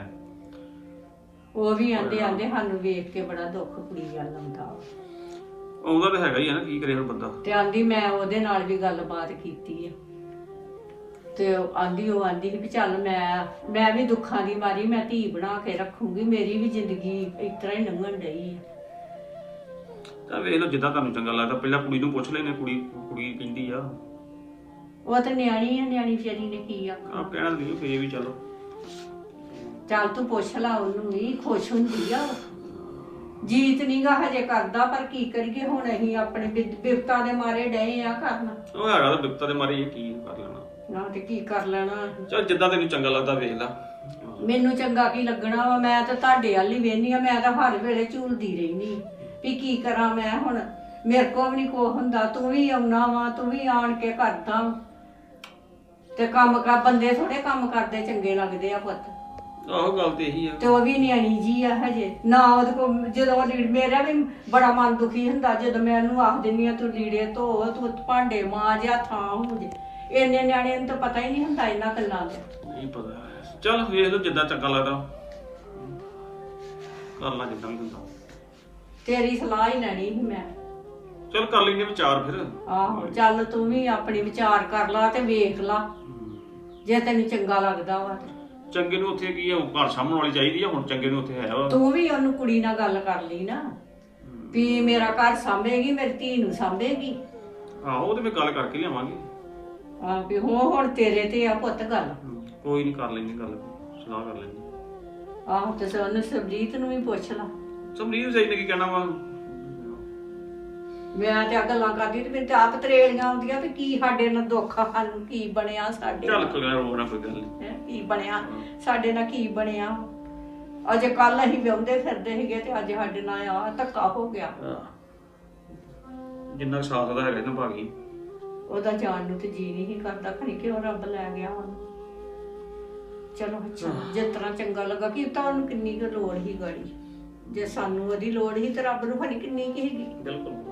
ਉਹ ਵੀ ਆਂਦੇ ਆਂਦੇ ਸਾਨੂੰ ਵੇਖ ਕੇ ਬੜਾ ਦੁੱਖ ਕੁੜੀ ਵੱਲ ਆਉਂਦਾ ਵਾ। ਆਉਂਦਾ ਤਾਂ ਹੈਗਾ ਹੀ ਆ ਨਾ ਕੀ ਕਰੇ ਹੁਣ ਬੰਦਾ। ਤੇ ਆਂਦੀ ਮੈਂ ਉਹਦੇ ਨਾਲ ਵੀ ਗੱਲਬਾਤ ਕੀਤੀ ਆ। ਤੇ ਉਹ ਆਂਦੀ ਉਹ ਆਂਦੀ ਵੀ ਚੱਲ ਮੈਂ ਮੈਂ ਵੀ ਦੁੱਖਾਂ ਦੀ ਮਾਰੀ ਮੈਂ ਧੀ ਬਣਾ ਕੇ ਰੱਖੂੰਗੀ ਮੇਰੀ ਵੀ ਜ਼ਿੰਦਗੀ ਇਸ ਤਰ੍ਹਾਂ ਹੀ ਲੰਘਣ ਡਈ ਆ। ਤਾਂ ਵੇਖ ਲਓ ਜਿੱਦਾਂ ਤੁਹਾਨੂੰ ਚੰਗਾ ਲੱਗਦਾ ਪਹਿਲਾਂ ਕੁੜੀ ਨੂੰ ਪੁੱਛ ਲੈਨੇ ਕੁੜੀ ਕੁੜੀ ਕਹਿੰਦੀ ਆ। ਉਹ ਤੇ ਨਿਆਣੀ ਆ ਨਿਆਣੀ ਵਿਚਾਰੀ ਨੇ ਕੀ ਆਖਣਾ। ਕਹਿਣਾ ਨਹੀਂ ਫੇਰ ਵੀ ਚਲੋ। ਚੱਲ ਤੂੰ ਪੁੱਛ ਲਾ ਉਹਨੂੰ ਵੀ ਖੁਸ਼ ਹੁੰਦੀ ਆ ਉਹ। ਜੀਤ ਨੀਗਾ ਹਜੇ ਕਰਦਾ ਪਰ ਕੀ ਕਰੀਏ ਹੁਣ ਅਸੀਂ ਆਪਣੇ ਬਿ- ਬਿਪਤਾ ਦੇ ਮਾਰੇ ਡਏ ਆ ਕਰਨਾ ਉਹ ਹੈਗਾ ਤਾਂ ਬਿਪਤਾ ਦੇ ਮਾਰੇ ਇਹ ਕੀ ਕਰ ਲੈਣਾ? ਨਾ ਤੇ ਕੀ ਕਰ ਲੈਣਾ? ਚਲ ਜਿੱਦਾਂ ਤੈਨੂੰ ਚੰਗਾ ਲੱਗਦਾ ਵੇਖ ਲੈ। ਮੈਨੂੰ ਚੰਗਾ ਕੀ ਲੱਗਣਾ ਵਾ? ਮੈਂ ਤਾਂ ਤੁਹਾਡੇ ਵੱਲ ਹੀ ਵੇਹਨੀ ਆ ਮੈਂ ਤਾਂ ਹਰ ਵੇਲੇ ਝੂਲਦੀ ਰਹਿਨੀ ਵੀ ਕੀ ਕਰਾਂ ਮੈਂ ਹੁਣ? ਮੇਰੇ ਕੋਲ ਵੀ ਨਹੀਂ ਕੋ ਹੁੰਦਾ ਤੂੰ ਵੀ ਆਉਣਾ ਵਾ ਤੂੰ ਵੀ ਆਣ ਕੇ ਕਰਦਾ। ਵਾਂ। ਤੇ ਕੰਮ ਕਰ ਬੰਦੇ ਥੋੜੇ ਕੰਮ ਕਰਦੇ ਚੰਗੇ ਲੱਗਦੇ ਆ ਪੁੱਤ। ਆਹੋ ਗੱਲ ਤੇ ਇਹੀ ਆ। ਤੇ ਉਹ ਵੀ ਨਿਆਣੀ ਜੀ ਆ ਹਜੇ। ਨਾ ਉਹਦੇ ਕੋ ਜਦੋਂ ਉਹ ਲੀੜ ਮੇਰਾ ਵੀ ਬੜਾ ਮਨ ਦੁਖੀ ਹੁੰਦਾ ਜਦੋਂ ਮੈਂ ਉਹਨੂੰ ਆਖ ਦਿੰਨੀ ਆ ਤੂੰ ਲੀੜੇ ਧੋ ਤੂੰ ਭਾਂਡੇ ਮਾਂਜ ਜਾਂ ਥਾਂ ਹੋ ਜੇ। ਇੰਨੇ ਨਿਆਣੇ ਨੂੰ ਤਾਂ ਪਤਾ ਹੀ ਨਹੀਂ ਹੁੰਦਾ ਇਹਨਾਂ ਗੱਲਾਂ ਦਾ। ਨਹੀਂ ਪਤਾ। ਚਲ ਵੇਖ ਲਓ ਜਿੱਦਾਂ ਚੰਗਾ ਲੱਗਦਾ। ਕਰ ਲਾ ਜਿੱਦਾਂ ਵੀ ਹੁੰਦਾ। ਤੇਰੀ ਸਲਾਹ ਹੀ ਲੈਣੀ ਸੀ ਮੈਂ। ਚਲ ਕਰ ਲੈਂਗੇ ਵਿਚਾਰ ਫਿਰ। ਆਹੋ ਚੱਲ ਤੂੰ ਵੀ ਆਪਣੀ ਵਿਚਾਰ ਕਰ ਲਾ ਤੇ ਵੇਖ ਲਾ। ਜੇ ਤੈਨੂੰ ਚੰਗਾ ਲੱਗਦਾ ਵਾ। ਤੇ ਚੰਗੇ ਨੂੰ ਉੱਥੇ ਕੀ ਆ ਉਹ ਘਰ ਸਾਹਮਣ ਵਾਲੀ ਚਾਹੀਦੀ ਆ ਹੁਣ ਚੰਗੇ ਨੂੰ ਉੱਥੇ ਹੈ ਵਾ। ਤੂੰ ਵੀ ਉਹਨੂੰ ਕੁੜੀ ਨਾਲ ਗੱਲ ਕਰ ਲਈ ਨਾ ਵੀ ਮੇਰਾ ਘਰ ਸਾਂਭੇਗੀ ਮੇਰੀ ਧੀ ਨੂੰ ਸਾਂਭੇਗੀ। ਆਹੋ ਉਹਦੇ ਵਿੱਚ ਗੱਲ ਕਰਕੇ ਲਿਆਵਾਂਗੇ। ਆ ਵੀ ਹੋ ਹੁਣ ਤੇਰੇ ਤੇ ਆ ਪੁੱਤ ਗੱਲ। ਹਮ, ਕੋਈ ਨਹੀਂ ਕਰ ਲੈਂਗੇ ਗੱਲ ਸਲਾਹ ਕਰ ਲੈਂਗੇ। ਆਹੋ ਤੇ ਉਹਨੂੰ ਸਰਜੀਤ ਨੂੰ ਵੀ ਪੁੱਛ ਲਾ। ਸਮਰੀਤ ਸਹੀ ਨੇ ਕੀ ਕਹਿਣਾ ਵਾ? ਮੈਂ ਤੇ ਆ ਗੱਲਾਂ ਕਰਦੀ ਤੇ ਮੈਨੂੰ ਤੇ ਆਪ ਤਰੇਲੀਆਂ ਆਉਂਦੀਆਂ ਵੀ ਕੀ ਸਾਡੇ ਨਾਲ ਦੁੱਖ ਆ, ਸਾਨੂੰ ਕੀ ਬਣਿਆ ਸਾਡੇ ਚੱਲ ਨਾਲ। ਕੋਈ ਗੱਲ ਹੋਰ ਨਾ ਕੋਈ ਗੱਲ ਹੈਂ, ਕੀ ਬਣਿਆ ਸਾਡੇ ਨਾਲ ਕੀ ਬਣਿਆ? ਅਜੇ ਕੱਲ ਅਸੀਂ ਵਿਆਹੁੰਦੇ ਫਿਰਦੇ ਸੀਗੇ ਤੇ ਅੱਜ ਸਾਡੇ ਨਾਲ ਆ ਧੱਕਾ ਹੋ ਗਿਆ। ਜਿੰਨਾ ਸਾਥ ਦਾ ਹੈਗਾ ਨਾ ਭਾਗੀ ਉਹਦਾ ਜਾਣ ਨੂੰ ਤੇ ਜੀ ਨਹੀਂ ਕਰਦਾ ਖਣੀ ਕਿ ਉਹ ਰੱਬ ਲੈ ਗਿਆ ਉਹਨੂੰ ਚਲੋ ਅੱਛਾ ਜਿਸ ਤਰ੍ਹਾਂ ਚੰਗਾ ਲੱਗਾ ਕਿ ਤਾਂ ਉਹਨੂੰ ਕਿੰਨੀ ਕੁ ਲੋੜ ਹੀ ਗਾੜੀ। ਜੇ ਸਾਨੂੰ ਉਹਦੀ ਲੋੜ ਹੀ ਤੇ ਰੱਬ ਨੂੰ ਖਣੀ ਕਿੰਨੀ ਕੀ ਹੈਗੀ ਬਿਲਕੁਲ।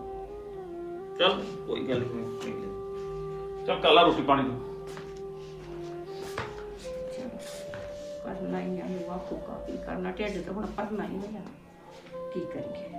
ਚੱਲ ਕੋਈ ਗੱਲ ਨਹੀਂ ਚੱਲ ਕਾਲਾ ਰੋਟੀ ਪਾਣੀ ਨੂੰ ਚਲੋ ਕਰਨਾ ਹੀ ਆ ਨੂੰ ਆਖੂਗਾ ਕੀ ਕਰਨਾ, ਢਿੱਡ ਤੇ ਹੁਣ ਭਰਨਾ ਹੀ ਹੋਇਆ ਕੀ ਕਰੀਏ?